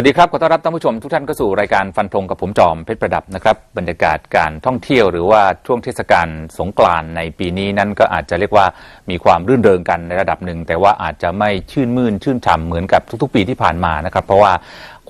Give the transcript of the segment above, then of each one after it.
วัสดีครับ ขอต้อนรับท่านผู้ชมทุกท่านเข้าสู่รายการฟันธงกับผมจอมเพชรประดับนะครับ บรรยากาศการท่องเที่ยวหรือว่าช่วงเทศกาลสงกรานต์ในปีนี้นั้นก็อาจจะเรียกว่ามีความรื่นเริงกันในระดับหนึ่ง แต่ว่าอาจจะไม่ชื่นมื่นชื่นฉ่ำเหมือนกับทุกๆ ปีที่ผ่านมานะครับ เพราะว่า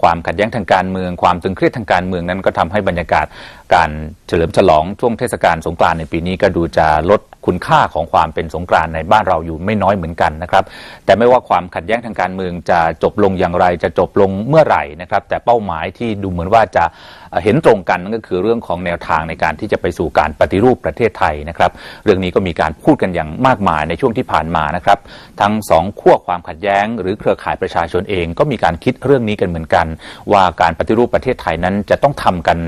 ความขัดแย้งทางการเมือง ความตึงเครียดทางการเมืองนั้นก็ทำให้บรรยากาศการเฉลิมฉลองช่วงเทศกาลสงกรานต์ในปีนี้ก็ดูจะลดคุณค่าของความเป็นสงกรานต์ในบ้านเราอยู่ไม่น้อยเหมือนกันนะครับ แต่ไม่ว่าความขัดแย้งทางการเมืองจะจบลงอย่างไรจะจบลงเมื่อไหร่นะครับ แต่เป้าหมายที่ดูเหมือนว่าจะเอ่อเห็นตรงกันนั่นก็คือเรื่องของแนวทางในการที่จะไปสู่การปฏิรูปประเทศไทยนะครับ เรื่องนี้ก็มีการพูดกันอย่างมากมายในช่วงที่ผ่านมานะครับ ทั้งสองขั้วความขัดแย้ง หรือเครือข่ายประชาชนเอง ก็มีการคิดเรื่องนี้กันเหมือนกัน ว่าการปฏิรูปประเทศไทยนั้นจะต้องทำกัน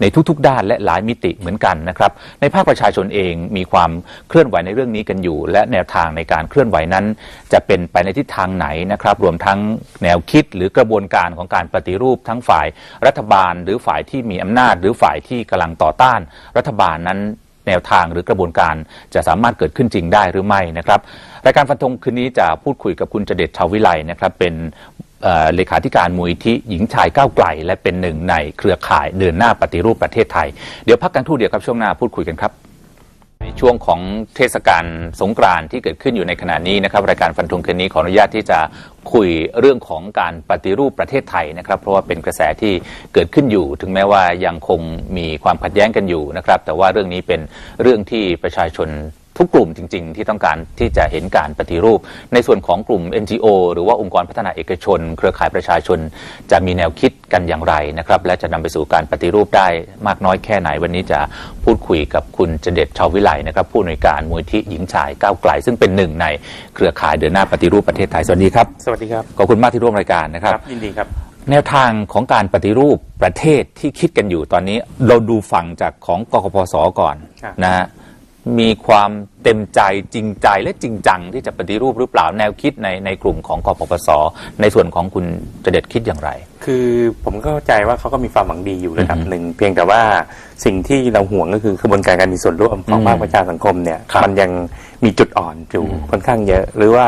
ในทุกๆ ด้านและหลายมิติเหมือนกันนะครับ ในภาคประชาชนเองมีความเคลื่อนไหวในเรื่องนี้กันอยู่ และแนวทางในการเคลื่อนไหวนั้น จะเป็นไปในทิศทางไหนนะครับ รวมทั้งแนวคิดหรือกระบวนการของการปฏิรูปทั้งฝ่ายรัฐบาล หรือฝ่ายที่มีอำนาจ หรือฝ่ายที่กำลังต่อต้าน รัฐบาลนั้นแนวทางหรือกระบวนการจะสามารถเกิดขึ้นจริงได้หรือไม่นะครับรายการฟันธงคืนนี้จะพูดคุยกับคุณเจเดชชาววิไลนะครับเป็น เเลขาธิการมูลที่หญิงชายก้าวไกล และเป็นหนึ่งในเครือข่ายเดินหน้าปฏิรูปประเทศไทย เดี๋ยวพักกันครู่เดียวครับช่วงหน้าพูดคุยกันครับในช่วงของเทศกาลสงกรานต์ที่เกิดขึ้นอยู่ในขณะนี้นะครับรายการฟันธงคืนนี้ขออนุญาตที่จะคุยเรื่องของการปฏิรูปประเทศไทยนะครับเพราะว่าเป็นกระแสที่เกิดขึ้นอยู่ ถึงแม้ว่ายังคงมีความขัดแย้งกันอยู่นะครับแต่ว่าเรื่องนี้เป็นเรื่องที่ประชาชน ทุกกลุ่มจริง ๆ ที่ต้องการที่จะเห็นการปฏิรูป ในส่วนของกลุ่ม NGO หรือว่าองค์กรพัฒนาเอกชน เครือข่ายประชาชน จะมีแนวคิดกันอย่างไรนะครับ และจะนำไปสู่การปฏิรูปได้มากน้อยแค่ไหน วันนี้จะพูดคุยกับคุณเจเด็ดชาววิไลนะครับผู้อำนวยการมูลที่หญิงชายก้าวไกล ซึ่งเป็นหนึ่งในเครือข่ายเดินหน้าปฏิรูปประเทศไทยสวัสดีครับสวัสดีครับขอบคุณมากที่ร่วมรายการนะครับยินดีครับแนวทางของการปฏิรูปประเทศที่คิดกันอยู่ตอนนี้ เราดูฝั่งจากของกกพศก่อนครับนะฮะ มีความเต็มใจจริงใจและจริงจังที่จะปฏิรูปหรือเปล่าแนวคิดในในกลุ่มของกปปสในส่วนของคุณเจเด็ดคิดอย่างไร คือผมก็เข้าใจว่าเขาก็มีความหวังดีอยู่ระดับอือฮึหนึ่งเพียงแต่ว่าสิ่งที่เราห่วงก็คือกระบวนการการมีส่วนร่วมของอืมภาคประชาสังคมเนี่ยครับมันยังมีจุดอ่อนอยู่อืมค่อนข้างเยอะ หรือว่า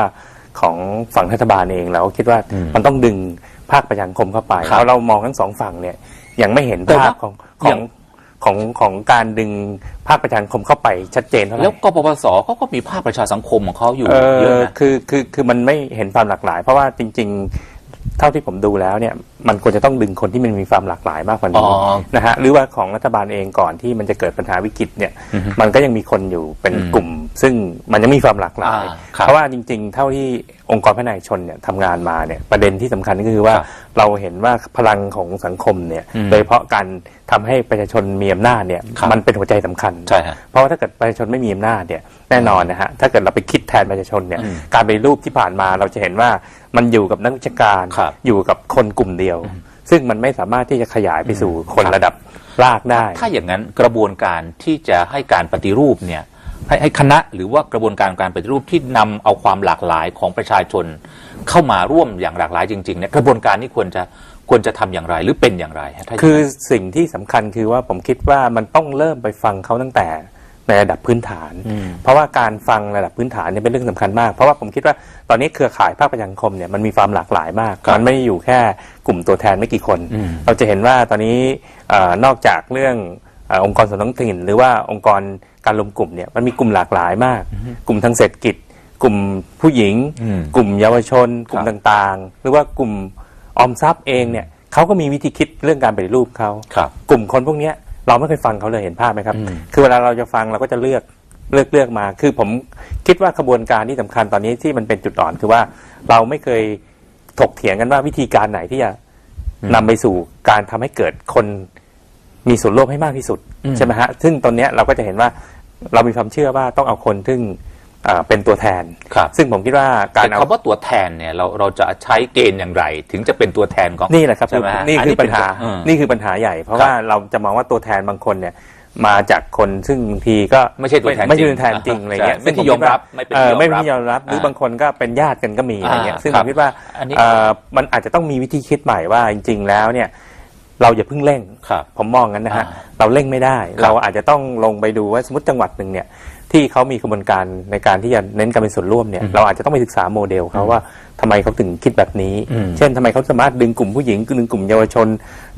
ของฝั่งรัฐบาลเองเราก็คิดว่าอืมมันต้องดึงภาคประชาสังคมเข้าไปครับเพราะเรามองทั้งสองฝั่งเนี่ยยังไม่เห็นแต่ภาว่าพของขอยังง ของของการดึงภาคประชาสังคมเข้าไปชัดเจนเท่าไหร่แล้วกปปสเขาก็มีภาคประชาสังคมของเขาอยู่เอเยอะอนะคือคือคือมันไม่เห็นความหลากหลาย เพราะว่าจริง ๆ เท่าที่ผมดูแล้วเนี่ย มันควรจะต้องดึงคนที่มันมีความหลากหลายมากกว่าอ๋นี้อนะฮะหรือว่าของรัฐบาลเองก่อนที่มันจะเกิดปัญหาวิกฤตเนี่ยอือฮึมันก็ยังมีคนอยู่เป็นอืมกลุ่ม ซึ่งมันยังมีความหลากหลายอ่าครับเพราะว่าจริง ๆ เท่าที่องค์กรพัฒนาเอกชนเนี่ยทำงานมาเนี่ยประเด็นที่สำคัญก็คือว่าครับเราเห็นว่าพลังของสังคมเนี่ยอืมโดยเฉพาะการทำให้ประชาชนมีอำนาจเนี่ยครับมันเป็นหัวใจสำคัญใช่ฮะเพราะว่าถ้าเกิดประชาชนไม่มีอำนาจเนี่ยแน่นอนนะฮะถ้าเกิดเราไปคิดแทนประชาชนเนี่ยอืมการไปฏิรูปที่ผ่านมาเราจะเห็นว่ามันอยู่กับนักวิชาการครับอยู่กับคนกลุ่มเดียวซึ่งมันไม่สามารถที่จะขยายไปสู่คนครับระดับรากได้ ถ้าอย่างนั้นกระบวนการที่จะให้การปฏิรูปเนี่ยให้ให้คณะหรือว่ากระบวนการการปฏิรูปที่นำเอาความหลากหลายของประชาชน เข้ามาร่วมอย่างหลากหลายจริงๆเนี่ยกระบวนการนี้ควรจะควรจะทำอย่างไรหรือเป็นอย่างไรฮะถ้าย่างนั้นคือสิ่งที่สำคัญคือว่าผมคิดว่ามันต้องเริ่มไปฟังเขาตั้งแต่ ในระดับพื้นฐานอืมเพราะว่าการฟังระดับพื้นฐานเนี่ยเป็นเรื่องสำคัญมาก เพราะว่าผมคิดว่าตอนนี้เครือข่ายภาคประชาสังคมเนี่ยมันมีความหลากหลายมากครับมันไม่ได้อยู่แค่กลุ่มตัวแทนไม่กี่คนอืมเราจะเห็นว่าตอนนี้เออนอกจากเรื่องเออองค์กรส่วนท้องถิ่น หรือว่าองค์กรการรวมกลุ่มเนี่ยมันมีกลุ่มหลากหลายมาก กลุ่มทางเศรษฐกิจ กลุ่มผู้หญิงอืมกลุ่มเยาวชน กลุ่มครับต่างๆ หรือว่ากลุ่มออมทรัพย์เองเนี่ยเขาก็มีวิธีคิดเรื่องการปฏิรูปเขาครับกลุ่มคนพวกเนี้ย เราไม่เคยฟังเขาเลยเห็นภาพไหมครับอืมคือเวลาเราจะฟังเราก็จะเลือกเลือกเลือกมา คือผมคิดว่ากระบวนการที่สำคัญตอนนี้ที่มันเป็นจุดอ่อนคือว่าเราไม่เคยถกเถียงกันว่าวิธีการไหนที่จะนำไปสู่การทำให้เกิดคนมีส่วนร่วมให้มากที่สุดอืมใช่ไหมฮะ ซึ่งตอนเนี้ยเราก็จะเห็นว่าเรามีความเชื่อว่าต้องเอาคนซึ่งอ่า เป็นตัวแทน ครับซึ่งผมคิดว่าการแต่เอา คำว่าตัวแทนเนี่ยเราเราจะใช้เกณฑ์อย่างไร ถึงจะเป็นตัวแทนของ นี่แหละครับใช่ไหมฮะนี่อันคืนี้อปัญหาเป็นตัวอืมนี่คือปัญหาใหญ่ เพราะครับว่าเราจะมองว่าตัวแทนบางคนเนี่ยมาจากคนซึ่งบางทีก็ไม่ใช่ตัวแทนไม่จริใช่งตัวแทนจริงอะไรเงี้ยใช่ไม่ที่ซึ่งผยอมรับคิดว่าไม่เป็นเออที่ไม่ยอมเป็นรับที่ยอมรับ หรืออ่าบางคนก็เป็นญาติกันก็มีอะไรเงี้ย อ่าซึ่งครัผบมคิดว่าอันนี้ เอ่อมันอาจจะต้องมีวิธีคิดใหม่ว่าจริง ๆ แล้วเนี่ย เราอย่าเพิ่งเร่ง ครับ ผมมองงั้นนะฮะ อ่าเราเร่งไม่ได้ ครับเราอาจจะต้องลงไปดูว่าสมมติจังหวัดหนึ่งเนี่ยที่เขามีกระบวนการในการที่จะเน้นการเป็นส่วนร่วมเนี่ยเราอาจจะต้องไปศึกษาโมเดลเขาว่าทำไมเขาถึงคิดแบบนี้ อืม เช่นทำไมเขาสามารถดึงกลุ่มผู้หญิงดึงกลุ่มเยาวชน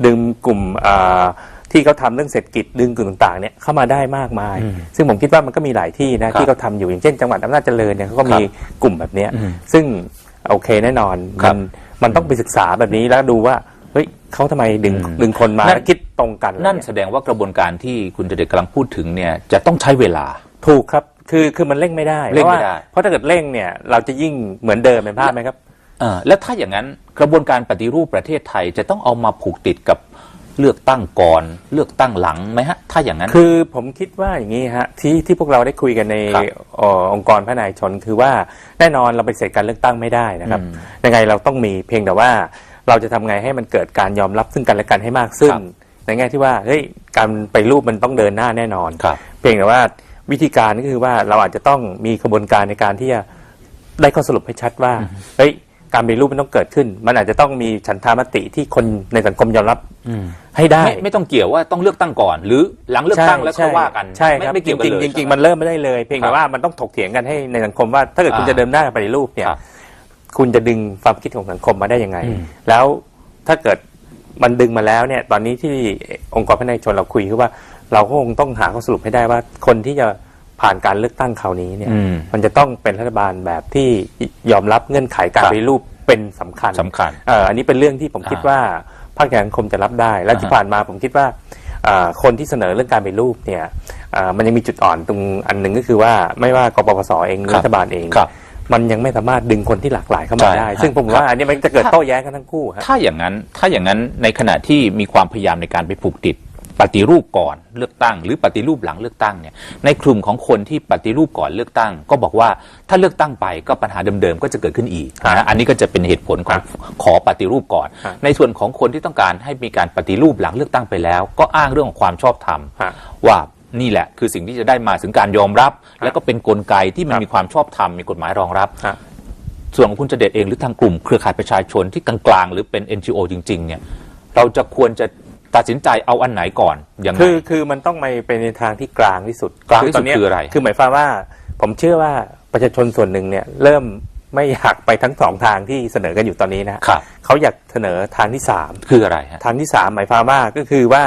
ดึงกลุ่มอ่าที่เขาทำเรื่องเศรษฐกิจดึงกลุ่มต่างๆเนี่ยเข้ามาได้มากมายซึ่งผมคิดว่ามันก็มีหลายที่นะครับที่เขาทำอยู่อย่างเช่น จังหวัดอำนาจเจริญเนี่ยเขาก็มีกลุ่มแบบเนี้ยอืมซึ่งโอเคแน่นอนครัมับ นมันต้องไปศึกษาแบบนี้แล้วดูว่า เฮ้ยเขาทำไมดึงอืมดึงคนมานั่นแล้วคิดตรงกันนั่นแสดงว่ากระบวนการที่คุณเจเดชกำลังพูดถึงเนี่ยจะต้องใช้เวลา ถูกครับ คือคือมันเร่งไม่ได้เร่งไม่ได้เพราะว่าเพราะถ้าเกิดเร่งเนี่ยเราจะยิ่งเหมือนเดิมเป็นภาพไหมครับ เออแล้วถ้าอย่างนั้นกระบวนการปฏิรูปประเทศไทยจะต้องเอามาผูกติดกับเลือกตั้งก่อน เลือกตั้งหลังไหมฮะ ถ้าอย่างนั้น คือผมคิดว่าอย่างนี้ฮะที่ที่พวกเราได้คุยกันในครับเอ่อองค์กรพระนายชน คือว่าแน่นอนเราไปเสร็จการเลือกตั้งไม่ได้นะครับอืมยังไงเราต้องมีเพียงแต่ว่า เราจะทำไงให้มันเกิดการยอมรับซึ่งกันและกันให้มากขึ้นครับในแง่ที่ว่าเฮ้ยการไปรูปมันต้องเดินหน้าแน่นอนครับเพียงแต่ว่าวิธีการก็คือว่าเราอาจจะต้องมีกระบวนการในการที่จะได้ข้อสรุปให้ชัดว่าเฮ้ยการเป็นรูปมันต้องเกิดขึ้น มันอาจจะต้องมีฉันทามติที่คนในสังคมยอมรับให้ได้ไม่ไม่ต้องเกี่ยวว่าต้องเลือกตั้งก่อน หรือหลังเลือกตั้งแล้วค่อยว่ากันใช่ไม่ครับไม่เกี่ยวกันจริงเลยๆจริงๆมันเริ่มไม่ได้เลย เพียงครัแต่บว่ามันต้องถกเถียงกันให้ในสังคมว่า ถ้าเกิดคุณอ่าจะเดินหน้าไปฏิรูปเนี่ย ครับคุณจะดึงความคิดของสังคมมาได้ยังไงอืมแล้วถ้าเกิดมันดึงมาแล้วเนี่ย ตอนนี้ที่องค์กรพระนายชนเราคุยคือว่า เราก็คงต้องหาข้อสรุปให้ได้ว่าคนที่จะผ่านการเลือกตั้งคราวนี้เนี่ยอืมมันจะต้องเป็นรัฐบาลแบบที่ยอมรับเงื่อนไขการครับปฏิรูปเป็นสำคัญสำคัญเอ่ออันนี้เป็นเรื่องที่ผมคิดอ่าว่าภาคการสังคมจะรับได้ และอ่าที่ผ่านมาผมคิดว่าอ่าคนที่เสนอเรื่องการปฏิรูปเนี่ยอ่ามันยังมีจุดอ่อนตรงอันหนึ่งก็คือว่าไม่ว่ากปปสเองหรือครับรัฐบาลเองครับ มันยังไม่สามารถดึงคนที่หลากหลายเข้ามาใช่ได้ฮะซึ่งผมครับว่าอันนี้มันจะเกิดโต้แย้งกันทั้งคู่ฮะถ้าอย่างนั้นถ้าอย่างนั้นในขณะที่มีความพยายามในการไปผูกติดปฏิรูปก่อนเลือกตั้ง หรือปฏิรูปหลังเลือกตั้งเนี่ยในกลุ่มของคนที่ปฏิรูปก่อนเลือกตั้ง ก็บอกว่าถ้าเลือกตั้งไปก็ปัญหาเดิมๆก็จะเกิดขึ้นอีกครับนะอันนี้ก็จะเป็นเหตุผลของขอปฏิรูปก่อนครับในส่วนของคนที่ต้องการให้มีการปฏิรูปหลังเลือกตั้งไปแล้ว ก็อ้างเรื่องของความชอบธรรมฮะว่า นี่แหละ คือสิ่งที่จะได้มาถึงการยอมรับ แล้วก็เป็นกลไกที่มันครับมีความชอบธรรมมีกฎหมายรองรับฮะส่วนของคุณเจเดชเองหรือทางกลุ่มเครือข่ายประชาชนที่กลางๆหรือเป็น NGO จริงๆเนี่ยเราจะควรจะตัดสินใจเอาอันไหนก่อนยังไงคือคือมันต้องไปเป็นในทางที่กลางที่สุดกลางที่สุดตนเนี้ยคืออะไร คือหมายความว่า ผมเชื่อว่าประชาชนส่วนหนึ่งเนี่ยเริ่มไม่อยากไปทั้งสองทางที่เสนอกันอยู่ตอนนี้นะครับเขาอยากเสนอทางที่สามคืออะไรฮะทางที่สามหมายความว่าก็คือว่า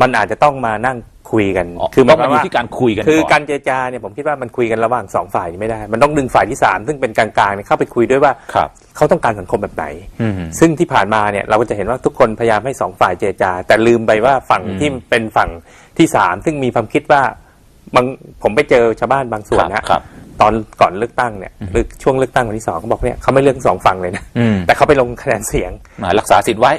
มันอาจจะต้องมานั่ง คุยกันอ๋อคือหต้มาอยงมาวอคามว่ายู่ที่การคุยกันคือก่อนการเจรจาเนี่ยผมคิดว่ามันคุยกันระหว่างสองฝ่ายไม่ได้ มันต้องดึงฝ่ายที่สามซึ่งเป็นกลางๆเนี่ยเข้าไปคุยด้วยว่าครับเขาต้องการสังคมแบบไหนอืมซึ่งที่ผ่านมาเนี่ยเราก็จะเห็นว่าทุกคนพยายามให้สองฝ่ายเจรจา แต่ลืมไปว่าฝั่งอืมที่เป็นฝั่งที่สามซึ่งมีความคิดว่าบางผมไปเจอชาวบ้านบางส่วนนะครับ ตอนก่อนเลือกตั้งเนี่ยหรือช่วงเลือกตั้งวันที่สองเขาบอกเนี่ยเขาไม่เลือกทั้งสองฝั่งเลยนะอืมแต่เขาไปลงคะแนนเสียงมารักษาสิทธิ์ไว้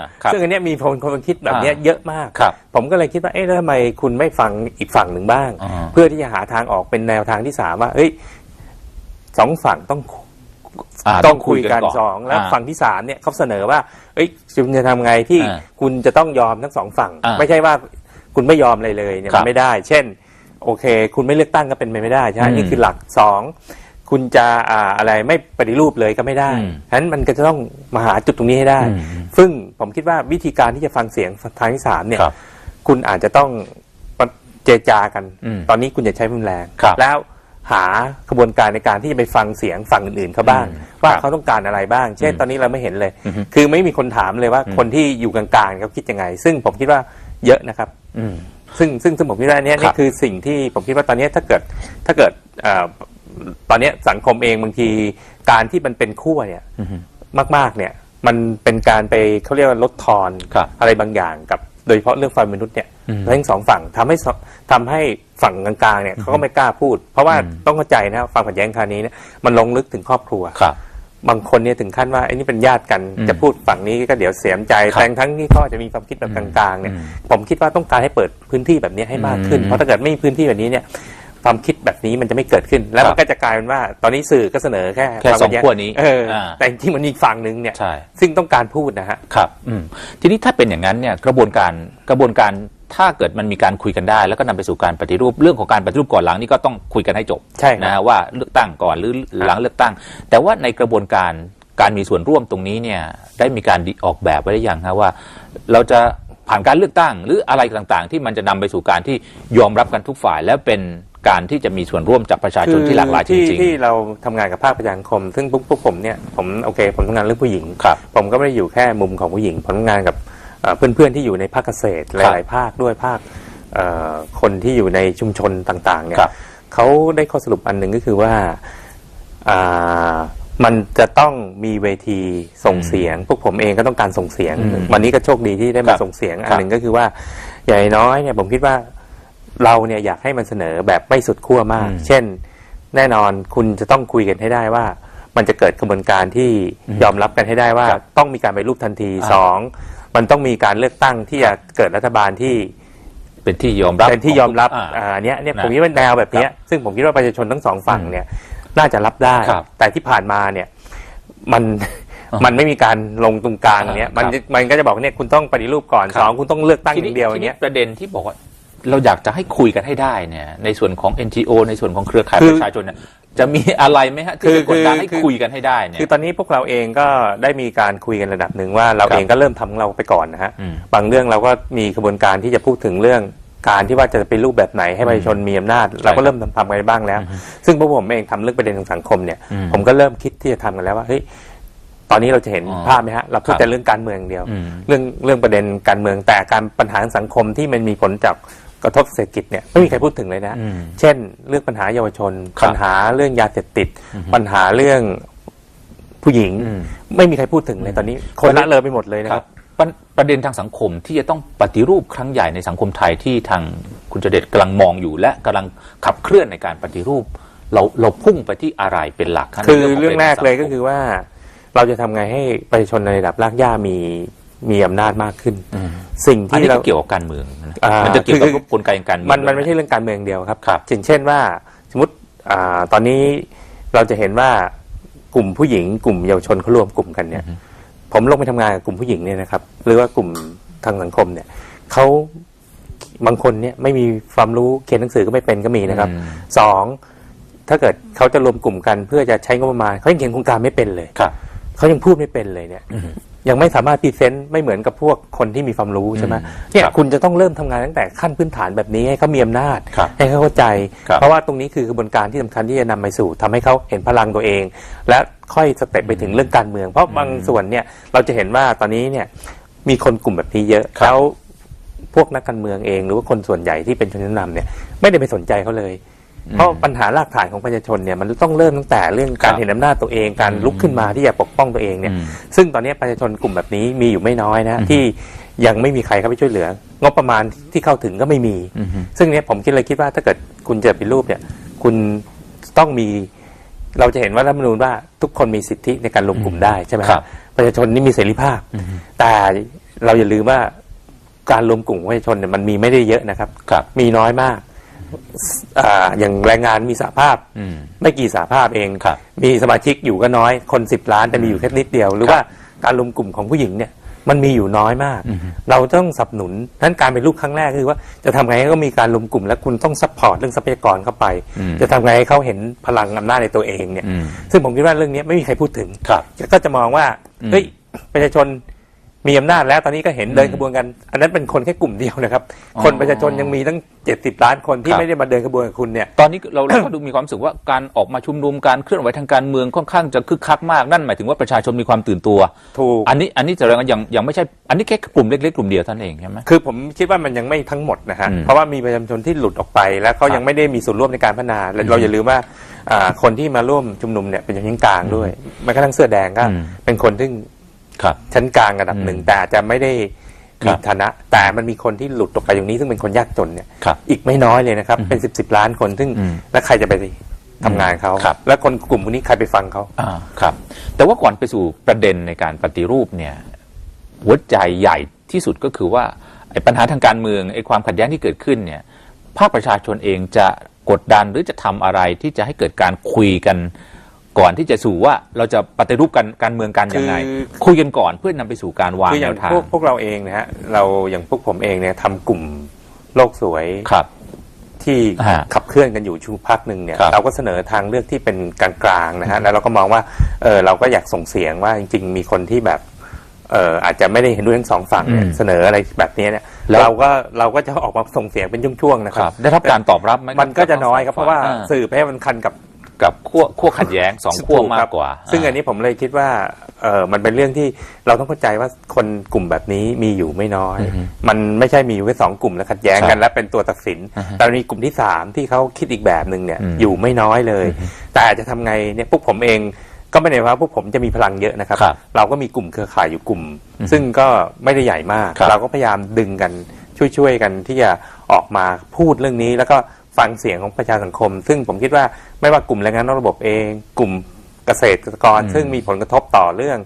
าครับซึ่งอันเนี้ยมีคนคนคิดแบบเนี้ยอ่าเยอะมากครับผมก็เลยคิดว่าเอ๊ะแล้วทำไมคุณไม่ฟังอีกฝั่งหนึ่งบ้างอ่าเพื่อที่จะหาทางออกเป็นแนวทางที่สามว่าเอ้ยสองฝั่งต้องาต้องคุยกันก่สองแล้วาฝั่งที่สามเนี่ยเขาเสนอว่าเอ้ยคุณจะทำไงที่อ่าคุณจะต้องยอมทั้งสองฝั่งอ่าไม่ใช่ว่าคุณไม่ยอมอะไรเลยเนี่ยครัมับนไม่ได้ เช่น โอเค คุณไม่เลือกตั้งก็เป็นไปไม่ได้ใช่ไหมอืมนี่คือหลักสองคุณจะอ่าอะไรไม่ปฏิรูปเลยก็ไม่ได้อืมฉะนั้นมันก็จะต้องมาหาจุดตรงนี้ให้ได้อืมซึ่งผมคิดว่าวิธีการที่จะฟังเสียงทางที่สามเนี่ยครับคุณอาจจะต้องเจรจากันอืมตอนนี้คุณอย่าใช้รุนแรงครับแล้วหากระบวนการในการที่จะไปฟังเสียงฝั่งอื่นๆเขาบ้างอืมว่าครับเขาต้องการอะไรบ้าง เช่นอืมตอนนี้เราไม่เห็นเลยอือฮึคือไม่มีคนถามเลยว่าอืมคนที่อยู่กลางๆเขาคิดยังไง ซึ่งผมคิดว่าเยอะนะครับอืม ซึ่งซึ่งซึ่งผมคิดว่าอันเนี้ยครับนี่คือสิ่งที่ผมคิดว่าตอนเนี้ยถ้าเกิดถ้าเกิดเอ่อตอนเนี้ยสังคมเองบางทีการที่มันเป็นขั้วเนี่ยอืมมาก ๆ เนี่ย มันเป็นการไปเขาเรียกว่าลดทอนครับอะไรบางอย่างกับโดยเฉพาะเรื่องความเป็นมนุษย์เนี่ยอืมทั้งสองฝั่งทำให้สทำให้ฝั่งกลางๆเนี่ยเขาก็ไม่กล้าพูด เพราะว่าอืมต้องเข้าใจนะฝั่งขัดแย้งคราวนี้เนี่ยมันลงลึกถึงครอบครัวครั บบางคนเนี่ยถึงขั้นว่าไอ้นี่เป็นญาติกันอืมจะพูดฝั่งนี้ก็เดี๋ยวเสียใจครับแต่ทั้งที่เขาอาจจะมีความคิดแบบกลางๆเนี่ยอืมผมคิดว่าต้องการให้เปิดพื้นที่แบบนี้ให้มากขึ้นอืมเพราะถ้าเกิดไม่มีพื้นที่แบบนี้เนี่ยความคิดแบบนี้มันจะไม่เกิดขึ้น แล้วครัมับนก็จะกลายเป็นว่าตอนนี้สื่อก็เสนอแค่แค่วามสองขัดแย้ขั้วนี้เอออ่าแต่จริงๆมันมีอีกฝั่งหนึ่งเนี่ยใช่ซึ่งต้องการพูดนะฮะครับอืมทีนี้ถ้าเป็นอย่างนั้นเนี่ยกระบวนการกระบวนการ ถ้าเกิดมันมีการคุยกันได้ แล้วก็นำไปสู่การปฏิรูปเรื่องของการปฏิรูปก่อนหลังนี่ก็ต้องคุยกันให้จบใช่ครับนะว่าเลือกตั้งก่อนหรือหลังเลือกตั้ง แต่ว่าในกระบวนการการมีส่วนร่วมตรงนี้เนี่ยได้มีการออกแบบไว้หรือยังฮะว่า เราจะผ่านการเลือกตั้ง หรืออะไรต่างๆ ที่มันจะนำไปสู่การที่ยอมรับกันทุกฝ่าย แล้วเป็นการที่จะมีส่วนร่วมจากประชาชนที่หลากหลายจที่ริงที่เราทำงานกับภาคประชาสังคม ซึ่งพวกพวกผมเนี่ยผมโอเคผมทำงานเรื่องผู้หญิงครับผมก็ไม่ได้อยู่แค่มุมของผู้หญิงผมทำงานกับ เอ่อเพื่อนๆที่อยู่ในภาคเกษตรหครับลายๆภาคด้วยภาคเอ่อคนที่อยู่ในชุมชนต่างๆเนี่ยครับเขาได้ข้อสรุปอันหนึ่งก็คือว่าอ่ามันจะต้องมีเวทีส่งเสียง พวกผมเองก็ต้องการส่งเสียงอืมวันนี้ก็โชคดีที่ได้ครัมาบส่งเสียงคอัรันบหนึ่งก็คือว่าอย่างน้อยเนี่ยผมคิดว่าเราเนี่ยอยากให้มันเสนอแบบไม่สุดขั้วมากอืมเช่น แน่นอนคุณจะต้องคุยกันให้ได้ว่า มันจะเกิดกระบวนการที่ยอมรับกันให้ได้ว่าครับต้องมีการไปรูปทันทีอ่าสอง มันต้องมีการเลือกตั้งที่จะเกิดรัฐบาลที่ๆเป็นที่ยอมรับเป็นที่ยอมรับาอ่าเนี้ยเนี่ยนะผมคิดว่าแนวแบบเนี้ยซึ่งผมคิดว่าประชาชนทั้งสองฝั่งเนี่ยน่าจะรับได้ ครับแต่ที่ผ่านมาเนี่ยมันอ่ามันไม่มีการลงตรงกลางเนี้ยมันครับจะมันก็จะบอกเนี่ยคุณต้องปฏิรูปก่อนครับสองคุณต้องเลือกตั้งอทีย่างเดียวอย่างเงี้ย ทีประเด็นที่บอกว่า เราอยากจะให้คุยกันให้ได้เนี่ย ในส่วนของ NGO ในส่วนของเครือข่ายคือประชาชนเนี่ยจะมีอะไรไหมฮะที่จะกดดันให้คือคุยกันให้ได้เนี่ยคือตอนนี้พวกเราเองก็ได้มีการคุยกันระดับหนึ่งว่าเราครับเองก็เริ่มทำของเราไปก่อนนะฮะอืมบางเรื่องเราก็มีกระบวนการที่จะพูดถึงเรื่องการที่ว่าจะเป็นรูปแบบไหนให้ประชาชนมีอำนาจ เราก็เริ่มทำทำกันไปบ้างแล้ว ซึ่งพวกผมเองทำเรื่องประเด็นทางสังคมเนี่ยอืมผมก็เริ่มคิดที่จะทำกันแล้วว่าเฮ้ยตอนนี้เราจะเห็นอ๋อภาพไหมฮะเราพูดครับแต่เรื่องการเมืองอย่างเดียวอืมเรื่องเรื่องประเด็นการเมืองแต่การปัญหาทางสังคมที่มันมีผลจาก กระทบเศรษฐกิจเนี่ยไม่มีใครพูดถึงเลยนะอืมเช่น เรื่องปัญหาเยาวชนครับปัญหาเรื่องยาเสพติด ปัญหาเรื่องผู้หญิงอืมไม่มีใครพูดถึงเลยตอนนี้ คนละเลยไปหมดเลยนะคครัรับบประประเด็นทางสังคมที่จะต้องปฏิรูปครั้งใหญ่ในสังคมไทยที่ทางคุณเจเดชกำลังมองอยู่ และกำลังขับเคลื่อนในการปฏิรูป เราเราพุ่งไปที่อะไรเป็นหลักรับคือในเรื่องแรกเลยก็ขคือว่า เราจะทำไงให้ประชาชนในระดับรากหญ้ามี มีอำนาจมากขึ้นมสิ่งอันที่นี้เราก็เกี่ยวกับการเมืองนะอ่ามัมันจะเกี่ยวกับคือกลไกการเมืองมันมันไม่ด้วยะใช่เรื่องการเมืองเดียวครับครับอย่างเช่นว่าสมมติอ่าตอนนี้เราจะเห็นว่ากลุ่มผู้หญิง กลุ่มเยาวชนเขารวมกลุ่มกันเนี่ย ผมลงไปทำงานกับกลุ่มผู้หญิงเนี่ยนะครับ หรือว่ากลุ่มทางสังคมเนี่ยเขาบางคนเนี่ยไม่มีความรู้เขียนหนังสือก็ไม่เป็นก็มีนะครับอืมสองถ้าเกิดเขาจะรวมกลุ่มกันเพื่อจะใช้งบประมาณเขายังเขียนโครงการไม่เป็นเลยครับเขายังพูดไม่เป็นเลยเนี่ยอืม ยังไม่สามารถพรีเซนต์ไม่เหมือนกับพวกคนที่มีความรู้ใช่ไหมอืมเนี่ยครับคุณจะต้องเริ่มทำงานตั้งแต่ขั้นพื้นฐานแบบนี้ให้เขามีอำนาจครับให้เขาเข้าใจครับเพราะว่าตรงนี้คือกระบวนการที่สำคัญที่จะนำไปสู่ทำให้เขาเห็นพลังตัวเอง และค่อยสเต็ปไปถึงเรื่องการเมือง เพราะบางส่วนเนี่ยเราจะเห็นว่าตอนนี้เนี่ยมีคนกลุ่มแบบนี้เยอะครับแล้วพวกนักการเมืองเอง หรือว่าคนส่วนใหญ่ที่เป็นชนชั้นนำเนี่ยไม่ได้ไปสนใจเขาเลย เพราะปัญหารากฐานของประชาชนเนี่ยมันต้องเริ่มตั้งแต่เรื่องการครับเห็นอำนาจตัวเองการลุกขึ้นมาที่จะปกป้องตัวเองเนี่ยอืมซึ่งตอนนี้ประชาชนกลุ่มแบบนี้มีอยู่ไม่น้อยนะที่ยังไม่มีใครเข้าไปช่วยเหลือ งบประมาณที่เข้าถึงก็ไม่มีอืมซึ่งเนี้ยผมคิดเลยคิดว่าถ้าเกิดคุณจะเป็นรูปเนี่ย คุณต้องมีเราจะเห็นว่ารัฐธรรมนูญว่าทุกคนมีสิทธิในการรวมกลุ่มได้ใช่ไหมครับประชาชนนี่มีเสรีภาพ แต่เราอย่าลืมว่าการรวมกลุ่มของประชาชนเนี่ยมันมีไม่ได้เยอะนะครับครับมีน้อยมาก อ่าอย่างแรงงานมีสหภาพอืมไม่กี่สหภาพเองครับมีสมาชิกอยู่ก็น้อยคนสิบล้านแต่มีอยู่แค่นิดเดียว หรือว่าการรวมกลุ่มของผู้หญิงเนี่ยมันมีอยู่น้อยมากอือฮึเราต้องสนับสนุนนั้นการเป็นลูกครั้งแรกคือว่าจะทำไงให้เขามีการรวมกลุ่ม และคุณต้องซัพพอร์ตเรื่องทรัพยากรเข้าไปอืมจะทำไงให้เขาเห็นพลังอำนาจในตัวเองเนี่ยอืมซึ่งผมคิดว่าเรื่องนี้ไม่มีใครพูดถึงครับก็จะมองว่าอืมเฮ้ยประชาชน มีอำนาจแล้วตอนนี้ก็เห็นเดินกระบวนกัน อันนั้นเป็นคนแค่กลุ่มเดียวนะครับอ๋อคนประชาชนยังมีตั้งเจ็ดสิบล้านคนที่ครับไม่ได้มาเดินกระบวนกับคุณเนี่ยตอนนี้เราเราก็ดูมีความรู้สึกว่าการออกมาชุมนุมการเคลื่อนไหวทางการเมืองค่อนข้างจะคึกคักมากนั่นหมายถึงว่าประชาชนมีความตื่นตัว ถูกอันนี้อันนี้แสดงว่ายังยังไม่ใช่อันนี้แค่กลุ่มเล็กๆกลุ่มเดียวเท่านั้นเองใช่ไหม คือผมคิดว่ามันยังไม่ทั้งหมดนะฮะอืมเพราะว่ามีประชาชนที่หลุดออกไป แล้วเขาครับยังไม่ได้มีส่วนร่วมในการพัฒนาและเราอย่าลืมว่าอ่าคนที่มาร่วมชุมนุมเนี่ยเป็นชนชั้นกลางด้วยแม้กระทั่งเสื้อแดงก็อืม เป็นคนที่ ครับ ชั้นกลางระดับหนึ่งอืมแต่อาจจะไม่ได้ครัมีบฐานะ แต่มันมีคนที่หลุดออกไปอย่างนี้ซึ่งเป็นคนยากจนเนี่ยครับอีกไม่น้อยเลยนะครับอืมเป็นสิบสิบล้านคนซึ่งอืมแล้วใครจะไปทำงานเขาครับแล้วคนกลุ่มพวกนี้ใครไปฟังเขาอ่าครับ แต่ว่าก่อนไปสู่ประเด็นในการปฏิรูปเนี่ยหัวใจใหญ่ที่สุดก็คือว่าไอ้ปัญหาทางการเมืองไอ้ความขัดแย้งที่เกิดขึ้นเนี่ยภาคประชาชนเองจะกดดันหรือจะทำอะไรที่จะให้เกิดการคุยกัน ก่อนที่จะสู่ว่าเราจะปฏิรูปกันการเมืองกันยังไง คือ คุยกันก่อนเพื่อนำไปสู่การวางคืออแนย่างวทางพวกพวกเราเองนะฮะเราอย่างพวกผมเองเนี่ยทำกลุ่มโลกสวยครับ ที่ฮะขับเคลื่อนกันอยู่ชูพักหนึ่งเนี่ยครับเราก็เสนอทางเลือกที่เป็นกลางๆนะฮะแล้วเราก็มองว่าเออเราก็อยากส่งเสียงว่าจริง ๆ มีคนที่แบบเอออาจจะไม่ได้เห็นด้วยทั้งสองฝั่งเนี่ยอืมเสนออะไรแบบนี้เนี่ยแล้ว เราก็เราก็จะออกมาส่งเสียงเป็นช่วงๆนะคครัรับ บ ได้รับการตอบรับไหมมันก็จะน้อยครับเพราะว่าอ่ สื่อไปให้มันคันกับ กับขั้วขั้วขัดแย้งสองขั้วมากกว่า ซึ่งอันนี้ผมเลยคิดว่าเออมันเป็นเรื่องที่เราต้องเข้าใจว่าคนกลุ่มแบบนี้มีอยู่ไม่น้อย มันไม่ใช่มีอยู่แค่สองกลุ่มแล้วขัดแย้งกันใช่และเป็นตัวตัดสินอ่าฮะแต่มีกลุ่มที่สามที่เขาคิดอีกแบบหนึ่งเนี่ยอืมอยู่ไม่น้อยเลย แต่จะทำไงเนี่ยพวกผมเองก็ไม่ได้ว่าพวกผมจะมีพลังเยอะนะครับครับ เราก็มีกลุ่มเครือข่ายอยู่กลุ่ม ซึ่งก็ไม่ได้ใหญ่มากครับเราก็พยายามดึงกันช่วยๆกันที่จะออกมาพูดเรื่องนี้แล้วก็ฟังเสียงของประชาสังคม ซึ่งผมคิดว่า ไม่ว่ากลุ่มแรงงานนอกระบบเอง กลุ่มเกษตรกรอืมซึ่งมีผลกระทบต่อเรื่อง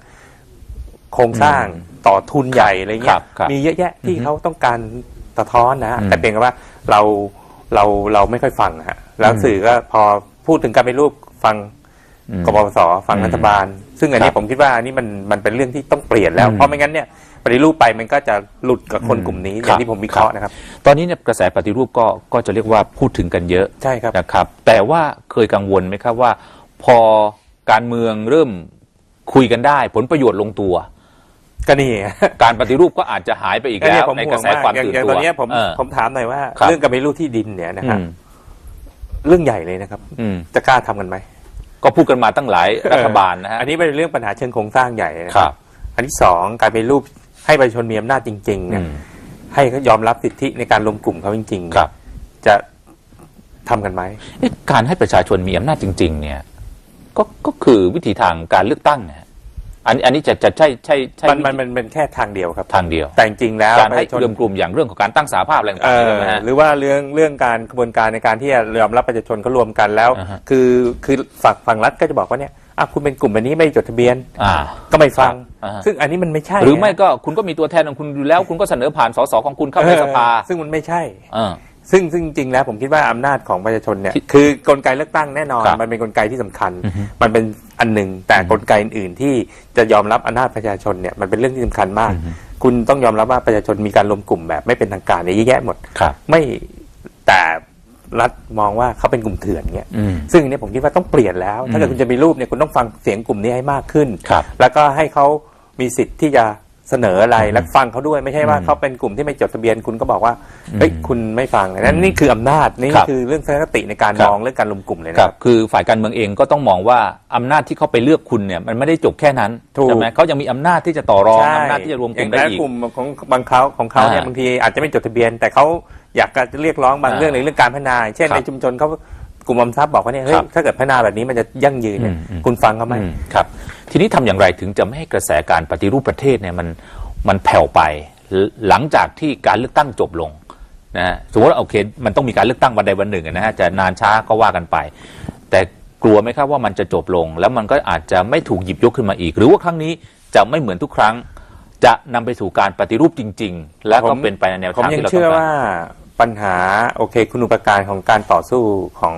โครงสร้างต่อทุนใหญ่อะไรคเงี้รัยบครับมีเยอะแยะที่อือฮึเขาต้องการสะท้อนนะอืมแต่เพียงแต่ว่าเราเราเราไม่ค่อยฟังฮะแล้วอืมสื่อก็พอพูดถึงการเป็นรูปฟังอืมกบพศฟังอืมรัฐบาล ซึ่งอันนี้ครับผมคิดว่าอันนี้มันมันเป็นเรื่องที่ต้องเปลี่ยนแล้วอืมเพราะไม่งั้นเนี่ย ปฏิรูปไปมันก็จะหลุดกับคนอืมกลุ่มนี้อครัย่าบงที่ผมวิเคราะห์นะครับ ตอนนี้เนี่ยกระแสปฏิรูปก็ก็จะเรียกว่าพูดถึงกันเยอะใช่ครับนะครับ แต่ว่าเคยกังวลไหมครับว่า พอการเมืองเริ่มคุยกันได้ ผลประโยชน์ลงตัวก็นี่การปฏิรูปก็อาจจะหายไปอีกก็แล้เนี่ยวผมในห่กวระงแสมากความอย่างตื่นอย่างตัวตอนเนี้ยผมเออผมถามหน่อยว่าครับเรื่องการเป็นรูปที่ดินเนี่ยนะอืครับมเรื่องใหญ่เลยนะครับอืมจะกล้าทำกันไหมก็พูดกันมาตั้งหลายรัฐบาลนะฮะอันนี้เป็นเรื่องปัญหาเชิงโครงสร้างใหญ่นะคครัรับบอันที่สองการเป็นรูป ให้ประชาชนมีอำนาจจริงๆอืเนี่ยมให้เขายอมรับสิทธิในการรวมกลุ่มเขาจริงๆครับ จะทำกันไหมเอ๊ะการให้ประชาชนมีอำนาจจริง ๆ เนี่ย ก็ก็คือวิธีทางการเลือกตั้งนะฮะอันอันนี้จะจะใช่ใช่ใช่มันวิมันธีมันเป็นแค่ทางเดียวครับทางเดียว แต่จริงๆแล้วการประให้ชาชนรวมกลุ่มอย่างเรื่องของการตั้งสาภาพอะไรเอต่างๆอใช่ไหมฮะหรือว่าเรื่องเรื่องการกระบวนการในการที่จะยอมรับประชาชนเขารวมกันแล้วอ่าฮะคือคือฝั่งฝั่งรัฐก็จะบอกว่าเนี่ย อะคุณเป็นกลุ่มแบบนี้ไม่จดทะเบียนอ่าก็ไม่ฟัง อ่าฮะ ซึ่งอันนี้มันไม่ใช่หรือไม่นะก็คุณก็มีตัวแทนของคุณอยู่แล้ว คุณก็เสนอผ่านสสของคุณเข้าในสภาเออซึ่งมันไม่ใช่ เออ ซึ่งซึ่งจริงๆแล้วผมคิดว่าอำนาจของประชาชนเนี่ยที่คือกลไกเลือกตั้งแน่นอน ครับมันเป็นกลไกที่สำคัญอือฮึมันเป็นอันหนึ่งแต่กลไกอื่นๆที่จะยอมรับอำนาจประชาชนเนี่ยมันเป็นเรื่องที่สำคัญมากอือฮึคุณต้องยอมรับว่าประชาชนมีการรวมกลุ่มแบบไม่เป็นทางการเนี่ยเยอะแยะหมด ครับ ไม่แต่ รัฐมองว่าเขาเป็นกลุ่มเถื่อนเนี่ยอืมซึ่งอันนี้ผมคิดว่าต้องเปลี่ยนแล้ว ถ้าเกิดคุณจะมีรูปเนี่ยคุณต้องฟังเสียงกลุ่มนี้ให้มากขึ้นครับแล้วก็ให้เขามีสิทธิ์ที่จะเสนออะไรอืมและฟังเขาด้วยไม่ใช่ว่าอืมเขาเป็นกลุ่มที่ไม่จดทะเบียนคุณก็บอกว่าเฮ้ยอืมคุณไม่ฟังนั้นนี่คืออำนาจนี่ครับคือเรื่องทัศนคติในการครับมองเรื่องการรวมกลุ่มเลยคนะรัครับบคือฝ่ายการเมืองเองก็ต้องมองว่าอำนาจที่เขาไปเลือกคุณเนี่ยมันไม่ได้จบแค่นั้นถูกใช่ไหมเขายังมีอำนาจที่จะต่อรองอำนาจที่จะรวมกลุ่มได้ย่างอีกกลุ่มของบางเขาของเขาเนี่ยอ่าบางทีอาจจะไม่จดทะเบียนแต่เขา อยากจะเรียกร้องบางอ่าเรื่องในเรื่องการพัฒนา เช่นครับในชุมชนเขากลุ่มออมทรัพย์บอกว่าเนี่ยเฮ้คยรับถ้าเกิดพัฒนาแบบนี้มันจะยั่งยืนเนี่ยอืมอืมคุณฟังเขาไหมอืมครับ ทีนี้ทำอย่างไรถึงจะไม่ให้กระแสการปฏิรูปประเทศเนี่ยมันมันแผ่วไปหหลังจากที่การเลือกตั้งจบลงนะฮะสมมติว่าโอเค มันต้องมีการเลือกตั้งวันใดวันหนึ่งนะฮะจะนานช้าก็ว่ากันไป แต่กลัวไหมครับว่ามันจะจบลง แล้วมันก็อาจจะไม่ถูกหยิบยกขึ้นมาอีก หรือว่าครั้งนี้จะไม่เหมือนทุกครั้ง จะนำไปสู่การปฏิรูปจริง ๆ และก็ผมเป็นไปในแนวผมทางยังที่เราต้เชื่อองการว่า ปัญหาโอเค คุณอุปการของการต่อสู้ของ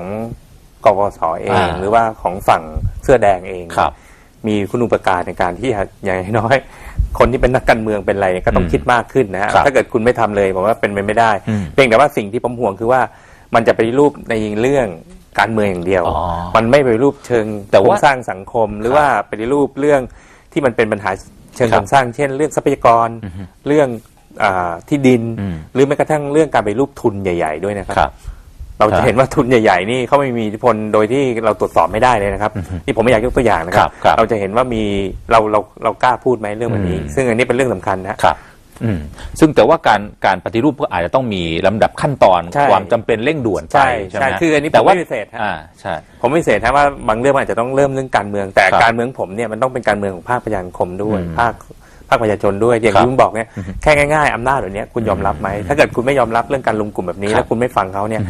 กบสเอง อ่าหรือว่าของฝั่งเสื้อแดงเอง ครับมีคุณอุปการในการที่อย่างน้อยๆคนที่เป็นนักการเมืองเป็นอะไรก็ต้องอืมคิดมากขึ้นนะฮะครับถ้าเกิดคุณไม่ทำเลยผมว่าเป็นไปไม่ได้ อืมเพียงแต่ว่าสิ่งที่ผมห่วงคือว่ามันจะไปรูปในเรื่องการเมืองอย่างเดียว อ๋อมันไม่ไปรูปเชิงแต่โครว่างสร้างสังคม หรือครับว่าไปรูปเรื่องที่มันเป็นปัญหาเชิงครัโคบรงสร้าง เช่น เรื่องทรัพยากรอือฮึเรื่องอา ที่ดินอืมหรือแม้กระทั่งเรื่องการไปรูปทุนใหญ่ ๆ ด้วยนะครับครับเราครัจะบเห็นว่าทุนใหญ่ๆนี่เขาไม่มีอิทธิพลโดยที่เราตรวจสอบไม่ได้เลยนะครับนี่ผมไม่อยากยกตัวอย่างนะคครัรับบครับ เราจะเห็นว่ามีเราเราเรากล้าพูดไหมเรื่องแบบนี้อืมซึ่งอันนี้เป็นเรื่องสำคัญนะครับอืมซึ่งแต่ว่าการการปฏิรูปก็อาจจะต้องมีลำดับขั้นตอนใช่ความจำเป็นเร่งด่วนไปใช่ใช่ไหใช่มฮะคืออันนี้ผมแต่ว่าไม่ปฏิเสธฮะอ่าใช่ผมไม่เสธนะว่าบางเรื่องมันอาจจะต้องเริ่มเรื่องการเมือง แต่ครับการเมืองผมเนี่ยมันต้องเป็นการเมืองของภาคประชาสังคมด้วยอืมภาค ภาคประชาชนด้วยอย่างครับที่ผมบอกเนี่ยแค่ง่ายๆอำนาจแบบเนี้ยคุณยอมรับไหมถ้าเกิดคุณไม่ยอมรับเรื่องการรวมกลุ่มแบบนี้ครับแล้วคุณไม่ฟังเขาเนี่ย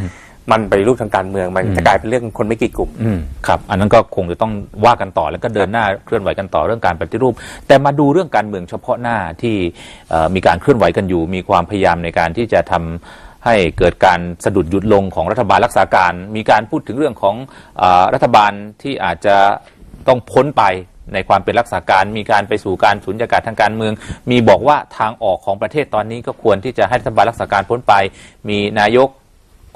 มันไปรูปทางการเมืองมันอืมจะกลายเป็นเรื่องคนไม่กี่กลุ่มอืมครับอันนั้นก็คงจะต้องว่ากันต่อแล้วก็เดินหน้าเคลื่อนไหวกันต่อเรื่องการปฏิรูป แต่มาดูเรื่องการเมืองเฉพาะหน้าที่เอ่อมีการเคลื่อนไหวกันอยู่ มีความพยายามในการที่จะทำให้เกิดการสะดุดหยุดลงของรัฐบาลรักษาการ มีการพูดถึงเรื่องของเออรัฐบาลที่อาจจะต้องพ้นไป ในความเป็นรักษาการมีการไปสู่การสูญญากาศทางการเมือง มีบอกว่าทางออกของประเทศตอนนี้ก็ควรที่จะให้รัฐบาลรักษาการพ้นไป มีนายก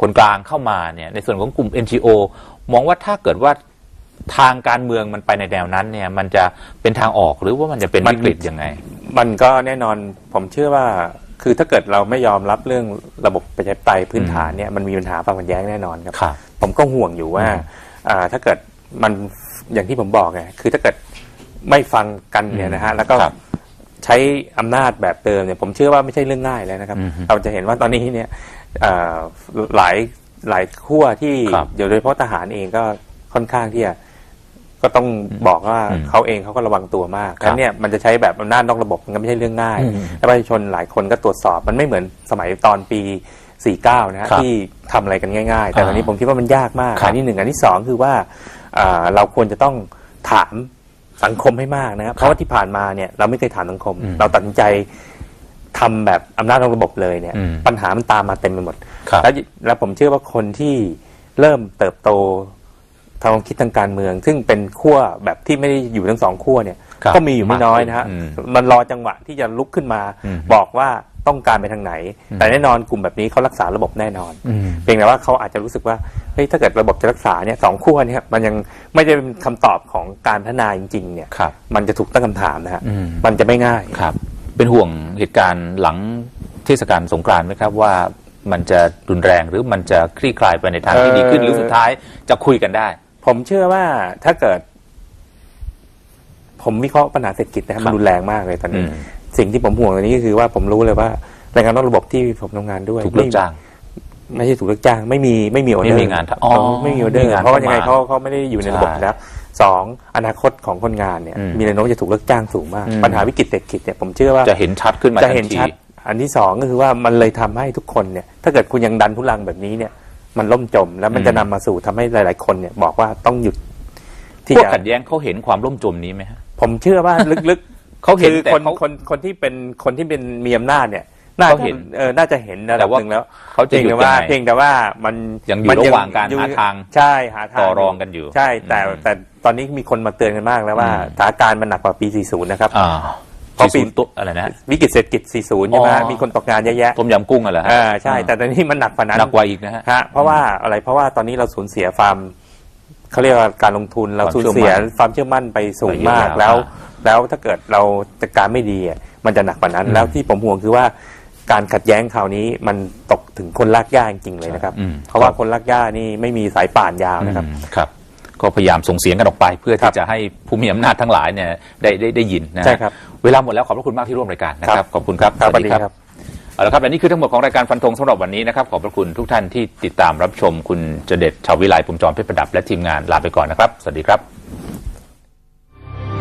คนกลางเข้ามาเนี่ยในส่วนของกลุ่ม NGO มองว่าถ้าเกิดว่าทางการเมืองมันไปในแนวนั้นเนี่ย มันจะเป็นทางออกหรือว่ามันจะเป็นมันวิกฤตยังไง มันก็แน่นอนผมเชื่อว่าคือถ้าเกิดเราไม่ยอมรับเรื่องระบบประชาธิปไตยพื้นฐานเนี่ยมันมีปัญหาความขัดแย้งแน่นอนครับครับผมก็ห่วงอยู่ว่าอืมอ่าถ้าเกิดมัน อย่างที่ผมบอกไงคือถ้าเกิดไม่ฟังกันเนี่ยนะฮะแล้วก็ครับ ใช้อำนาจแบบเดิมเนี่ยผมเชื่อว่าไม่ใช่เรื่องง่ายแล้วนะครับ อืมเราจะเห็นว่าตอนนี้เนี่ยอ่าหลายหลายขั้วที่ครับโดยเฉพาะทหารเองก็ค่อนข้างที่จะก็ต้องบอกว่าอืมเขาเองเขาก็ระวังตัวมากครับแล้วเนี่ยมันจะใช้แบบอำนาจนอกระบบมันก็ไม่ใช่เรื่องง่ายอืมและประชาชนหลายคนก็ตรวจสอบมันไม่เหมือนสมัยตอนปี 49 นะฮะครับที่ทำอะไรกันง่าย ๆ แต่ตอนนี้อ่าผมคิดว่ามันยากมากครับ อันที่หนึ่งอันที่สองคือว่าอ่า เราควรจะต้องถามสังคมให้มากนะครับเพราะว่าที่ผ่านมาเนี่ยเราไม่เคยถามสังคมอืมเราตัดสินใจทำแบบอำนาจนอกระบบเลยเนี่ยอืมปัญหามันตามมาเต็มไปหมดครับแล้วแล้วผมเชื่อว่าคนที่เริ่มเติบโตทางความคิดทางการเมือง ซึ่งเป็นขั้วแบบที่ไม่ได้อยู่ทั้งสองขั้วเนี่ยครับก็มีอยู่ไม่น้อยนะฮะอืมมันรอจังหวะที่จะลุกขึ้นมาอืมบอกว่า ต้องการไปทางไหนอืมแต่แน่นอนกลุ่มแบบนี้เขารักษาระบบแน่นอนอืมเพียงแต่ว่าเขาอาจจะรู้สึกว่าเฮ้ยถ้าเกิดระบบจะรักษาเนี่ยสองขั้วเนี่ยมันยังไม่ได้เป็นคำตอบของการพัฒนาจริง ๆ เนี่ยครับมันจะถูกตั้งคำถามนะฮะอืมมันจะไม่ง่ายครับ เป็นห่วงเหตุการณ์หลังเทศกาลสงกรานต์ไหมครับว่ามันจะรุนแรงหรือมันจะคลี่คลายไปในทางที่ดีขึ้นเอ่อหรือสุดท้ายจะคุยกันได้ ผมเชื่อว่าถ้าเกิด ผมวิเคราะห์ปัญหาเศรษฐกิจนะครับครัมับนรุนแรงมากเลยตอนนี้อืม สิ่งที่ผมห่วงตอนนี้ก็คือว่าผมรู้เลยว่าแรงงานนอกระบบที่ผมทำงานด้วยถูกเลิกจ้างไม่ไม่ใช่ถูกเลิกจ้าง ไม่มีไม่มีออเดอร์ไม่มีงานทำอ๋อไม่มีออเดอไม่ร์มีงานเพราะว่ายังไงเข้าเขามาเขาไม่ได้อยู่ในระบบใช่แล้วสองอนาคตของคนงานเนี่ยอืมมีแนวโน้มจะถูกเลิกจ้างสูงมากอืมปัญหาวิกฤตเศรษฐกิจเนี่ยผมเชื่อว่าจะเห็นชัดขึ้นมาจะทัเห็นนทีชัด อันที่สองก็คือว่ามันเลยทำให้ทุกคนเนี่ย ถ้าเกิดคุณยังดันทุลังแบบนี้เนี่ย มันล่มจมแล้วมันอืมจะนำมาสู่ทำให้หลาย ๆ คนเนี่ยบอกว่าต้องหยุดที่พวกจะขัดแย้งเขาเห็นความล่มจมนี้ไหมฮะผมเชื่อว่าลึกๆ เขาเห็นคือแต่คนเขา คนคนที่เป็นคนที่เป็นมีอำนาจเนี่ย น่าเขาจะเห็นเออน่าจะเห็นระแต่ดับว่าหนึ่งแล้วเขาจะเพียงหยุดแต่ยังว่าไงเพียงแต่ว่ามันยังอยู่มันระหว่างการหาทางใช่หาทางต่อรองกันอยู่ใช่ แต่อืมแต่ตอนนี้มีคนมาเตือนกันมากแล้วว่าอืม สถานการณ์มันหนักกว่าปี 40 นะครับ อ่าเพราะปีสี่ศูนย์ตัวอะไรนะฮะวิกฤตเศรษฐกิจ 40 ใช่ไหมอ๋ฮะอมีคนตกงานเยอะแยะต้มยำกุ้งอะไรอฮะอ่าใช่ แต่ตอนนี้มันหนักกว่านั้น หนักกว่าอีกนะฮะ ฮะเพราะว่าอะไรเพราะว่าตอนนี้เราสูญเสียฟาร์มเขาเรียกว่าการลงทุนเราความสูญเชื่อมั่นเสียความเชื่อมั่นไปสูงไปเยอะมากแล้แล้วว แล้วถ้าเกิดเราจัดการไม่ดีอะมันจะหนักกว่านั้นอืมแล้วที่ผมห่วงคือว่าการขัดแย้งคราวนี้มันตกถึงคนลากย่าจริงๆเลยนะครับอืมเพราะว่าคนลากย่านี่ไม่มีสายป่านยาวนะครับอืมครับ ก็พยายามส่งเสียงกันออกไป เพื่อครัที่บจะให้ผู้มีอำนาจทั้งหลายเนี่ยได้ได้ได้ยินนะฮะใช่ครับเวลาหมดแล้วขอบพระคุณมากที่ร่วมรายการนะคครัรับบขอบคุณครับครับสวัสดีครับเอาละครับและนี่คือทั้งหมดของรายการฟันธงสำหรับวันนี้นะครับขอบพระคุณทุกท่านที่ติดตามรับชมคุณเจเด็ดชาววิไลผมจอมเพชรประดับและทีมงานลาไปก่อนนะครับ สวัสดีครับ